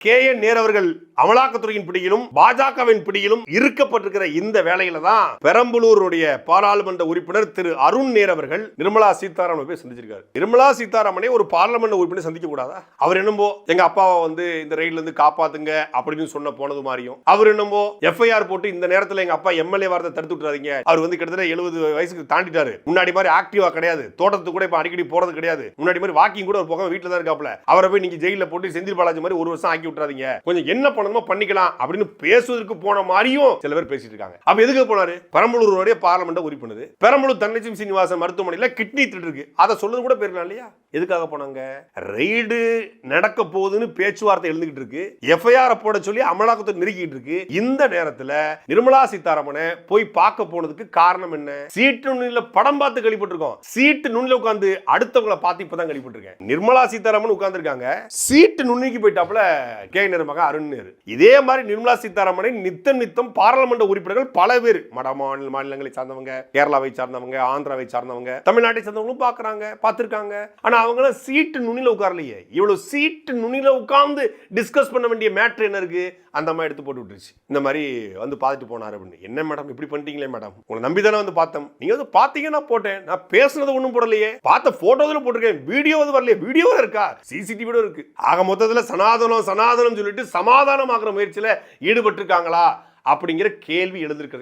K N நேர் அவர்கள் அமலாக்கத்துறையின் பிடியிலும் பாஜகவின் பிடியிலும் இருக்கப்பட்டிருக்கிற இந்த வேலையில தான் பெரம்பலூருடைய பாராளுமன்ற உறுப்பினர் திரு அருண் நேர் அவர்கள் நிர்மலா சீதாராமனை போய் சந்திச்சிருக்காரு. நிர்மலா சீதாராமனை ஒரு பாராளுமன்ற உறுப்பினர் சந்திக்க கூடாதா? அவர் என்னமோ எங்க அப்பாவை வந்து இந்த ரயில்ல இருந்து காப்பாத்துங்க அப்படின்னு சொன்ன போனது மாதிரியும் அவர் என்னமோ எஃப்ஐஆர் போட்டு இந்த நேரத்தில் எங்க அப்பா எம்எல்ஏ வார்த்தை தடுத்து விட்டுறாதீங்க. அவர் வந்து கிட்டத்தட்ட எழுபது வயசுக்கு தாண்டிட்டாரு. முன்னாடி மாதிரி ஆக்டிவா கிடையாது. தோட்டத்துக்கு கூட இப்ப அடிக்கடி போறது கிடையாது. முன்னாடி மாதிரி வாக்கிங் கூட ஒரு போக வீட்டில் தான் இருக்காப்ல அவரை போய் நீங்க ஜெயில போட்டு செந்தில் பாலாஜி மாதிரி ஒரு வருஷம் ஆக்கி விட்டுறாதீங்க. கொஞ்சம் என்ன பண்ணணுமோ பண்ணிக்கலாம் அப்படின்னு பேசுவதற்கு போன மாதிரியும் சில பேர் பேசிட்டு இருக்காங்க. அப்ப எதுக்கு போனாரு? பெரம்பலூருடைய பாராளுமன்ற உறுப்பினர் பெரம்பலூர் தனலட்சுமி சீனிவாசன் மருத்துவமனையில் கிட்னி திருட்டு இருக்கு. அதை சொல்றது கூட பேருக்கலாம் இல்லையா? எதுக்காக போனாங்க? ரெய்டு நடக்க போகுதுன்னு பேச்சுவார்த்தை எழுந்துகிட்டு இருக்கு. எஃப்ஐஆர் போட சொல்லி அமலாக்கத்தை நெருக்கிட்டு இருக்கு. இந்த நேரத்துல நிர்மலா சீதாராமனை போய் பார்க்க போனதுக்கு காரணம் என்ன? சீட்டு நுண்ணில படம் பார்த்து கழிப்பட்டிருக்கோம். சீட்டு நுண்ணில உட்காந்து அடுத்தவங்கள பார்த்து இப்பதான் கழிப்பட்டிருக்கேன். நிர்மலா சீதாராமன் உட்கார்ந்துருக்காங்க. சீட்டு நுண்ணிக்கு போயிட்டாப்புல கே நேரு மகா அருண் நேரு. இதே மாதிரி நிர்மலா சீதாராமனை நித்தம் நித்தம் பாராளுமன்ற உறுப்பினர்கள் பல பேர். வட மாநில மாநிலங்களை சார்ந்தவங்க கேரளாவை சார்ந்தவங்க ஆந்திராவை சார்ந்தவங்க தமிழ்நாட்டை சார்ந்தவங்களும் பார்க்கறாங்க பார்த்திருக்காங்க. ஆனா அவங்களாம் சீட்டு நுனில உட்காரலையே. இவ்வளவு சீட்டு நுனில உட்கார்ந்து டிஸ்கஸ் பண்ண வேண்டிய மேட்ரு என்ன இருக்கு? அந்த மாதிரி எடுத்து போட்டு விட்டுருச்சு. இந்த மாதிரி வந்து பார்த்துட்டு போனார் அப்படின்னு. என்ன மேடம் இப்படி பண்ணிட்டீங்களே மேடம் உங்களை நம்பி தானே வந்து பார்த்தோம். நீங்க வந்து பார்த்தீங்கன்னா போட்டேன். நான் பேசுனது ஒன்றும் போடலையே. பார்த்த போட்டோவில் போட்டிருக்கேன். வீடியோ வந்து வரலையே. வீடியோ இருக்கா? சிசிடிவியோட இருக்கு. ஆக மொத்தத்தில் சனாதனம் சனாதனம் சொல்லிட்டு சமாதான சமாதானமாக்குற முயற்சியில் ஈடுபட்டிருக்காங்களா? அப்படிங்கிற கேள்வி எழுந்திருக்கிறது.